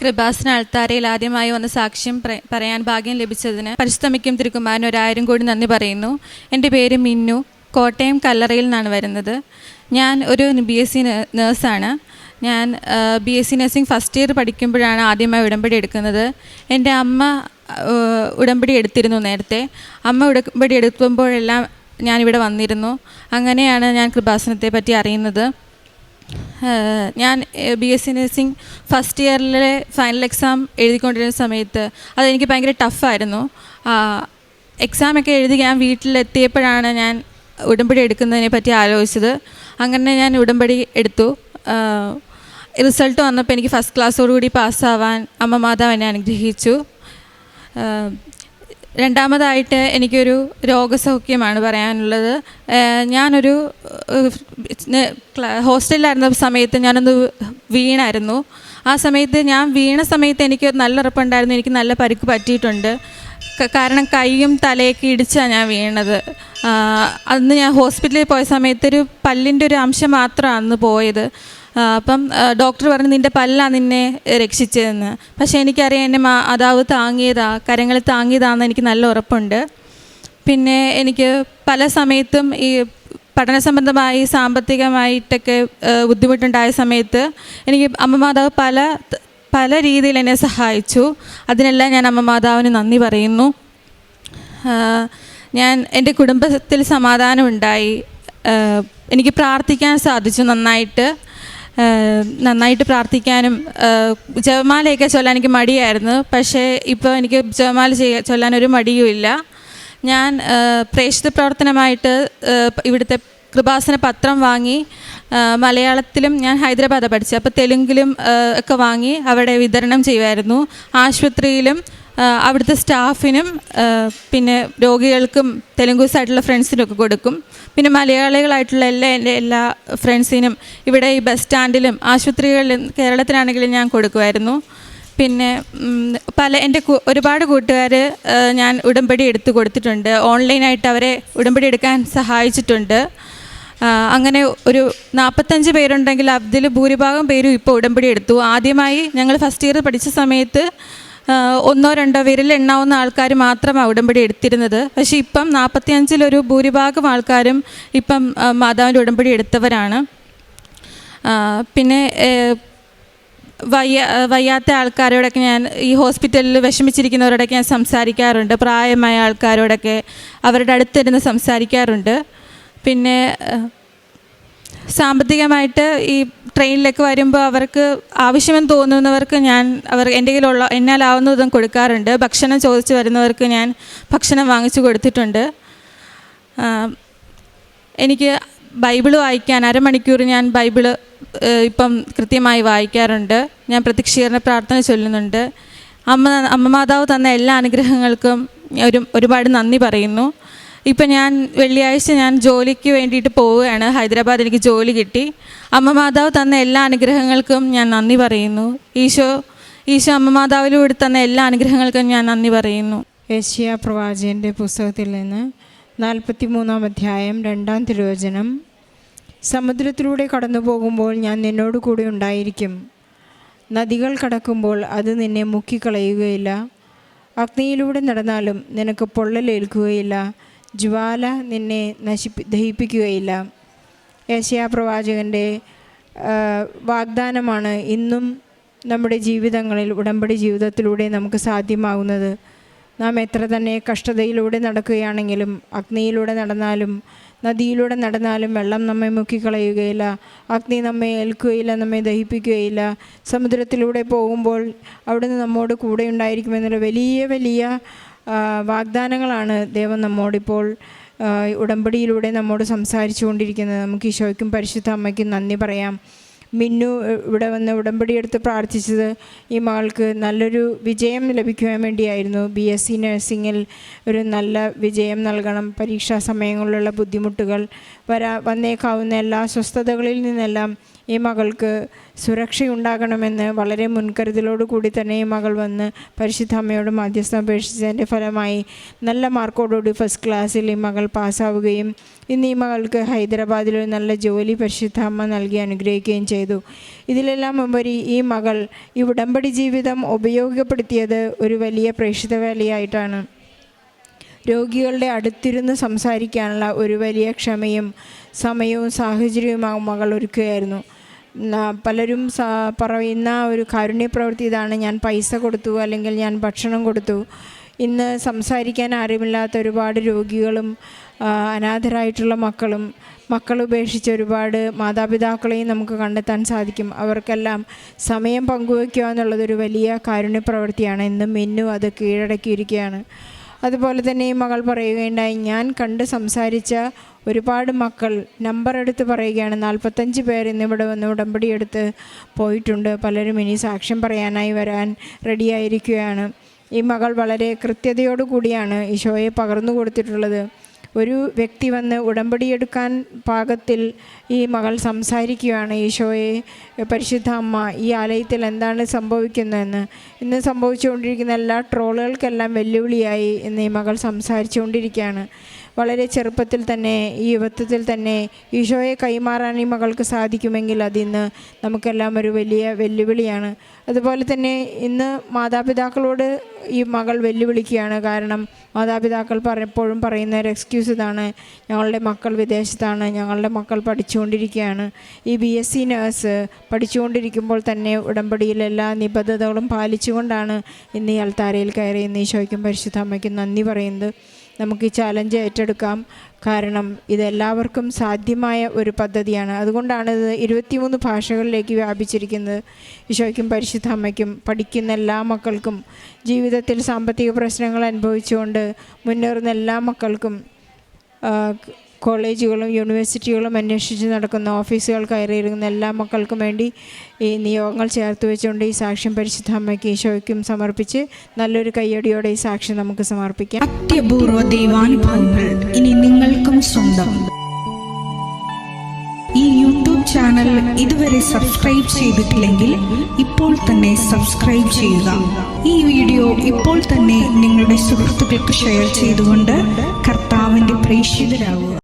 കൃപാസന അൾത്താരയിൽ ആദ്യമായി വന്ന സാക്ഷ്യം പറയാൻ ഭാഗ്യം ലഭിച്ചതിന് പരിശ്രമിക്കും തിരുക്കുമാരൻ ഒരായിരം കോടി നന്ദി പറയുന്നു. എന്റെ പേര് മിന്നു. കോട്ടയം കല്ലറയിൽ നിന്നാണ് വരുന്നത്. ഞാൻ ഒരു ബി എസ് സി നേഴ്സാണ് ഞാൻ B S C nursing first year പഠിക്കുമ്പോഴാണ് ആദ്യമായി ഉടമ്പടി എടുക്കുന്നത്. എന്റെ അമ്മ ഉടമ്പടി എടുത്തിരുന്നു നേരത്തെ. അമ്മ ഉടമ്പടി എടുക്കുമ്പോഴെല്ലാം ഞാനിവിടെ വന്നിരുന്നു. അങ്ങനെയാണ് ഞാൻ കൃപാസനത്തെ പറ്റി അറിയുന്നത്. ഞാൻ B S C nursing first ഇയറിലെ final exam എഴുതിക്കൊണ്ടിരുന്ന സമയത്ത് അതെനിക്ക് ഭയങ്കര ടഫായിരുന്നു എക്സാമൊക്കെ എഴുതി ഞാൻ വീട്ടിലെത്തിയപ്പോഴാണ് ഞാൻ ഉടമ്പടി എടുക്കുന്നതിനെ പറ്റി ആലോചിച്ചത്. അങ്ങനെ ഞാൻ ഉടമ്പടി എടുത്തു. റിസൾട്ട് വന്നപ്പോൾ എനിക്ക് ഫസ്റ്റ് ക്ലാസ്സോടുകൂടി പാസ്സാവാൻ അമ്മ മാതാവ് എന്നെ അനുഗ്രഹിച്ചു. രണ്ടാമതായിട്ട് എനിക്കൊരു രോഗസൗഖ്യമാണ് പറയാനുള്ളത്. ഞാനൊരു ഹോസ്റ്റലിലായിരുന്ന സമയത്ത് ഞാനൊന്ന് വീണായിരുന്നു. ആ സമയത്ത് ഞാൻ വീണ സമയത്ത് എനിക്ക് നല്ല ഉറപ്പുണ്ടായിരുന്നു എനിക്ക് നല്ല പരിക്ക് പറ്റിയിട്ടുണ്ട്. കാരണം കൈയും തലയൊക്കെ ഇടിച്ചാണ് ഞാൻ വീണത്. അന്ന് ഞാൻ ഹോസ്പിറ്റലിൽ പോയ സമയത്ത് ഒരു പല്ലിന്റെ ഒരു അംശം മാത്രമാണ് അന്ന് പോയത്. അപ്പം ഡോക്ടർ പറഞ്ഞു നിന്റെ പല്ലാണ് നിന്നെ രക്ഷിച്ചതെന്ന്. പക്ഷേ എനിക്കറിയാം എന്റെ മാ അതാവ് താങ്ങിയതാ കരങ്ങളിൽ താങ്ങിയതാണെന്ന് എനിക്ക് നല്ല ഉറപ്പുണ്ട്. പിന്നെ എനിക്ക് പല സമയത്തും ഈ പഠന സംബന്ധമായി സാമ്പത്തികമായിട്ടൊക്കെ ബുദ്ധിമുട്ടുണ്ടായ സമയത്ത് എനിക്ക് അമ്മ മാതാവ് പല പല രീതിയിൽ എന്നെ സഹായിച്ചു. അതിനെല്ലാം ഞാൻ അമ്മ മാതാവിന് നന്ദി പറയുന്നു. ഞാൻ എന്റെ കുടുംബത്തിൽ സമാധാനമുണ്ടായി ഉണ്ടായി. എനിക്ക് പ്രാർത്ഥിക്കാൻ സാധിച്ചു നന്നായിട്ട്. നന്നായിട്ട് പ്രാർത്ഥിക്കാനും ജപമാലയൊക്കെ ചൊല്ലാൻ എനിക്ക് മടിയായിരുന്നു. പക്ഷേ ഇപ്പോൾ എനിക്ക് ജപമാല ചെയ്യാൻ ചൊല്ലാൻ ഒരു മടിയുമില്ല. ഞാൻ പ്രേക്ഷിത പ്രവർത്തനമായിട്ട് ഇവിടുത്തെ കൃപാസന പത്രം വാങ്ങി മലയാളത്തിലും ഞാൻ ഹൈദരാബാദ് പഠിച്ചു അപ്പോൾ തെലുങ്കിലും ഒക്കെ വാങ്ങി അവിടെ വിതരണം ചെയ്യുമായിരുന്നു. ആശുപത്രിയിലും അവിടുത്തെ സ്റ്റാഫിനും പിന്നെ രോഗികൾക്കും തെലുങ്കൂസ് ആയിട്ടുള്ള ഫ്രണ്ട്സിനും ഒക്കെ കൊടുക്കും. പിന്നെ മലയാളികളായിട്ടുള്ള എല്ലാ എന്റെ എല്ലാ ഫ്രണ്ട്സിനും ഇവിടെ ഈ ബസ് സ്റ്റാൻഡിലും ആശുപത്രികളിലും കേരളത്തിലാണെങ്കിലും ഞാൻ കൊടുക്കുമായിരുന്നു. പിന്നെ പല എന്റെ ഒരുപാട് കൂട്ടുകാർ ഞാൻ ഉടമ്പടി എടുത്തു കൊടുത്തിട്ടുണ്ട്. ഓൺലൈനായിട്ട് അവരെ ഉടമ്പടി എടുക്കാൻ സഹായിച്ചിട്ടുണ്ട്. അങ്ങനെ ഒരു നാൽപ്പത്തഞ്ച് പേരുണ്ടെങ്കിൽ അതിൽ ഭൂരിഭാഗം പേരും ഇപ്പോൾ ഉടമ്പടി എടുത്തു. ആദ്യമായി ഞങ്ങൾ ഫസ്റ്റ് ഇയർ പഠിച്ച സമയത്ത് ഒന്നോ രണ്ടോ വിരലെണ്ണാവുന്ന ആൾക്കാർ മാത്രമാണ് ഉടമ്പടി എടുത്തിരുന്നത്. പക്ഷേ ഇപ്പം നാൽപ്പത്തിയഞ്ചിലൊരു ഭൂരിഭാഗം ആൾക്കാരും ഇപ്പം മാതാവിന്റെ ഉടമ്പടി എടുത്തവരാണ്. പിന്നെ വയ്യ വയ്യാത്ത ആൾക്കാരോടൊക്കെ ഞാൻ ഈ ഹോസ്പിറ്റലിൽ വിഷമിച്ചിരിക്കുന്നവരോടൊക്കെ ഞാൻ സംസാരിക്കാറുണ്ട്. പ്രായമായ ആൾക്കാരോടൊക്കെ അവരുടെ അടുത്തിരുന്ന് സംസാരിക്കാറുണ്ട്. പിന്നെ സാമ്പത്തികമായിട്ട് ഈ ട്രെയിനിലൊക്കെ വരുമ്പോൾ അവർക്ക് ആവശ്യമെന്ന് തോന്നുന്നവർക്ക് ഞാൻ അവർ എന്റെ കയ്യിലുള്ള എന്നാലാവുന്നതും കൊടുക്കാറുണ്ട്. ഭക്ഷണം ചോദിച്ച് വരുന്നവർക്ക് ഞാൻ ഭക്ഷണം വാങ്ങിച്ചു കൊടുത്തിട്ടുണ്ട്. എനിക്ക് ബൈബിൾ വായിക്കാൻ അരമണിക്കൂർ ഞാൻ ഏഹ്, ഇപ്പം കൃത്യമായി വായിക്കാറുണ്ട്. ഞാൻ പ്രത്യക്ഷീകരണ പ്രാർത്ഥന ചൊല്ലുന്നുണ്ട്. അമ്മ അമ്മമാതാവ് തന്ന എല്ലാ അനുഗ്രഹങ്ങൾക്കും ഒരു ഒരുപാട് നന്ദി പറയുന്നു. ഇപ്പം ഞാൻ വെള്ളിയാഴ്ച ഞാൻ ജോലിക്ക് വേണ്ടിയിട്ട് പോവുകയാണ്. ഹൈദരാബാദ് എനിക്ക് ജോലി കിട്ടി. അമ്മ മാതാവ് തന്ന എല്ലാ അനുഗ്രഹങ്ങൾക്കും ഞാൻ നന്ദി പറയുന്നു. ഈശോ ഈശോ അമ്മ മാതാവിലൂടെ തന്ന എല്ലാ അനുഗ്രഹങ്ങൾക്കും ഞാൻ നന്ദി പറയുന്നു. ഏഷ്യ പ്രവാചകന്റെ പുസ്തകത്തിൽ നിന്ന് നാൽപ്പത്തി മൂന്നാം അധ്യായം രണ്ടാം തിരുവചനം. സമുദ്രത്തിലൂടെ കടന്നു പോകുമ്പോൾ ഞാൻ നിന്നോട് കൂടെ ഉണ്ടായിരിക്കും. നദികൾ കടക്കുമ്പോൾ അത് നിന്നെ മുക്കിക്കളയുകയില്ല. അഗ്നിയിലൂടെ നടന്നാലും നിനക്ക് പൊള്ളലേൽക്കുകയില്ല. ജ്വാല നിന്നെ നശിപ്പി ദഹിപ്പിക്കുകയില്ല. ഏഷ്യാ പ്രവാചകന്റെ വാഗ്ദാനമാണ് ഇന്നും നമ്മുടെ ജീവിതങ്ങളിൽ ഉടമ്പടി ജീവിതത്തിലൂടെ നമുക്ക് സാധ്യമാകുന്നത് നാം എത്ര തന്നെ കഷ്ടതയിലൂടെ നടക്കുകയാണെങ്കിലും അഗ്നിയിലൂടെ നടന്നാലും നദിയിലൂടെ നടന്നാലും വെള്ളം നമ്മെ മുക്കിക്കളയുകയില്ല. അഗ്നി നമ്മെ ഏൽക്കുകയില്ല നമ്മെ ദഹിപ്പിക്കുകയില്ല. സമുദ്രത്തിലൂടെ പോകുമ്പോൾ അവിടുന്ന് നമ്മോട് കൂടെ ഉണ്ടായിരിക്കുമെന്നുള്ള വലിയ വലിയ വാഗ്ദാനങ്ങളാണ് ദൈവം നമ്മോടിപ്പോൾ ഉടമ്പടിയിലൂടെ നമ്മോട് സംസാരിച്ചു കൊണ്ടിരിക്കുന്നത് നമുക്ക് ഈശോയ്ക്കും പരിശുദ്ധ അമ്മയ്ക്കും നന്ദി പറയാം. മിന്നു ഇവിടെ വന്ന് ഉടമ്പടി എടുത്ത് പ്രാർത്ഥിച്ചത് ഈ മകൾക്ക് നല്ലൊരു വിജയം ലഭിക്കുവാൻ വേണ്ടിയായിരുന്നു. ബി എസ് സി നഴ്സിങ്ങിൽ ഒരു നല്ല വിജയം നൽകണം. പരീക്ഷാ സമയങ്ങളിലുള്ള ബുദ്ധിമുട്ടുകൾ വരാ വന്നേക്കാവുന്ന എല്ലാ സ്വസ്ഥതകളിൽ നിന്നെല്ലാം ഈ മകൾക്ക് സുരക്ഷയുണ്ടാകണമെന്ന് വളരെ മുൻകരുതലോടു കൂടി തന്നെ ഈ മകൾ വന്ന് പരിശുദ്ധ അമ്മയോട് മധ്യസ്ഥം അപേക്ഷിച്ചതിന്റെ ഫലമായി നല്ല മാർക്കോടുകൂടി ഫസ്റ്റ് ക്ലാസ്സിൽ ഈ മകൾ പാസ്സാവുകയും ഇന്ന് ഈ മകൾക്ക് ഹൈദരാബാദിൽ ഒരു നല്ല ജോലി പരിശുദ്ധ അമ്മ നൽകി അനുഗ്രഹിക്കുകയും ചെയ്തു. ഇതിലെല്ലാം ഉപരി ഈ മകൾ ഈ ഉടമ്പടി ജീവിതം ഉപയോഗപ്പെടുത്തിയത് ഒരു വലിയ പ്രേക്ഷിത വേലയായിട്ടാണ് രോഗികളുടെ അടുത്തിരുന്ന് സംസാരിക്കാനുള്ള ഒരു വലിയ ക്ഷമയും സമയവും സാഹചര്യവും മകൾ ഒരുക്കുകയായിരുന്നു. പലരും പറയുന്ന ഒരു കാരുണ്യ പ്രവൃത്തി ഇതാണ്. ഞാൻ പൈസ കൊടുത്തു അല്ലെങ്കിൽ ഞാൻ ഭക്ഷണം കൊടുത്തു. ഇന്ന് സംസാരിക്കാൻ ആരുമില്ലാത്ത ഒരുപാട് രോഗികളും അനാഥരായിട്ടുള്ള മക്കളും മക്കൾ ഉപേക്ഷിച്ച ഒരുപാട് മാതാപിതാക്കളെയും നമുക്ക് കണ്ടെത്താൻ സാധിക്കും. അവർക്കെല്ലാം സമയം പങ്കുവയ്ക്കുക എന്നുള്ളതൊരു വലിയ കാരുണ്യ പ്രവൃത്തിയാണ് ഇന്ന് മിന്നു അത് കീഴടക്കിയിരിക്കുകയാണ്. അതുപോലെ തന്നെ ഈ മകൾ പറയുകയുണ്ടായി ഞാൻ കണ്ട് സംസാരിച്ച ഒരുപാട് മക്കൾ നമ്പർ എടുത്ത് പറയുകയാണ്. നാൽപ്പത്തഞ്ച് പേർ ഇന്നിവിടെ വന്ന് ഉടമ്പടി എടുത്ത് പോയിട്ടുണ്ട്. പലരും ഇനി സാക്ഷ്യം പറയാനായി വരാൻ റെഡിയായിരിക്കുകയാണ്. ഈ മകൾ വളരെ കൃത്യതയോടു കൂടിയാണ് ഈശോയെ പകർന്നു കൊടുത്തിട്ടുള്ളത്. ഒരു വ്യക്തി വന്ന് ഉടമ്പടിയെടുക്കാൻ പാകത്തിൽ ഈ മകൾ സംസാരിക്കുകയാണ് ഈശോയെ പരിശുദ്ധ അമ്മ ഈ ആലയത്തിൽ എന്താണ് സംഭവിക്കുന്നതെന്ന്? ഇന്ന് സംഭവിച്ചുകൊണ്ടിരിക്കുന്ന എല്ലാ ട്രോളുകൾക്കെല്ലാം വെല്ലുവിളിയായി ഇന്ന് ഈ മകൾ സംസാരിച്ചുകൊണ്ടിരിക്കുകയാണ്. വളരെ ചെറുപ്പത്തിൽ തന്നെ ഈ യുവത്വത്തിൽ തന്നെ ഈശോയെ കൈമാറാൻ ഈ മകൾക്ക് സാധിക്കുമെങ്കിൽ അതിന്ന് നമുക്കെല്ലാം ഒരു വലിയ വെല്ലുവിളിയാണ്. അതുപോലെ തന്നെ ഇന്ന് മാതാപിതാക്കളോട് ഈ മകൾ വെല്ലുവിളിക്കുകയാണ്. കാരണം മാതാപിതാക്കൾ പലപ്പോഴും പറയുന്ന ഒരു എക്സ്ക്യൂസ് ഇതാണ് ഞങ്ങളുടെ മക്കൾ വിദേശത്താണ് ഞങ്ങളുടെ മക്കൾ പഠിച്ചുകൊണ്ടിരിക്കുകയാണ്. ഈ ബി എസ് സി നേഴ്സ് പഠിച്ചുകൊണ്ടിരിക്കുമ്പോൾ തന്നെ ഉടമ്പടിയിൽ എല്ലാ നിബദ്ധതകളും പാലിച്ചുകൊണ്ടാണ് ഇന്ന് ഈ അൽത്താരയിൽ കയറി ഇന്ന് ഈശോയ്ക്കും പരിശുദ്ധ അമ്മയ്ക്കും നന്ദി പറയുന്നത്. നമുക്ക് ഈ ചാലഞ്ച് ഏറ്റെടുക്കാം. കാരണം ഇതെല്ലാവർക്കും സാധ്യമായ ഒരു പദ്ധതിയാണ്. അതുകൊണ്ടാണ് ഇത് ഇരുപത്തിമൂന്ന് ഭാഷകളിലേക്ക് വ്യാപിച്ചിരിക്കുന്നത്. ഈശോയ്ക്കും പരിശുദ്ധ അമ്മയ്ക്കും പഠിക്കുന്ന എല്ലാ മക്കൾക്കും ജീവിതത്തിൽ സാമ്പത്തിക പ്രശ്നങ്ങൾ അനുഭവിച്ചുകൊണ്ട് മുന്നേറുന്ന എല്ലാ മക്കൾക്കും കോളേജുകളും യൂണിവേഴ്സിറ്റികളും അന്വേഷിച്ച് നടക്കുന്ന ഓഫീസുകൾ കയറിയിരുന്ന എല്ലാ മക്കൾക്കും വേണ്ടി ഈ നിയോഗങ്ങൾ ചേർത്ത് വെച്ചുകൊണ്ട് ഈ സാക്ഷ്യം പരിശുദ്ധ അമ്മയ്ക്ക് ഈശോയ്ക്കും സമർപ്പിച്ച് നല്ലൊരു കയ്യടിയോടെ ഈ സാക്ഷ്യം നമുക്ക് സമർപ്പിക്കാം. അത്യപൂർവ ദൈവാനുഭവങ്ങൾ ഇനി നിങ്ങൾക്കും സ്വന്തം. ഈ യൂട്യൂബ് ചാനൽ ഇതുവരെ സബ്സ്ക്രൈബ് ചെയ്തിട്ടില്ലെങ്കിൽ ഇപ്പോൾ തന്നെ സബ്സ്ക്രൈബ് ചെയ്യുക. ഈ വീഡിയോ ഇപ്പോൾ തന്നെ നിങ്ങളുടെ സുഹൃത്തുക്കൾക്ക് ഷെയർ ചെയ്തുകൊണ്ട് കർത്താവിന്റെ പ്രേക്ഷിതരാകുക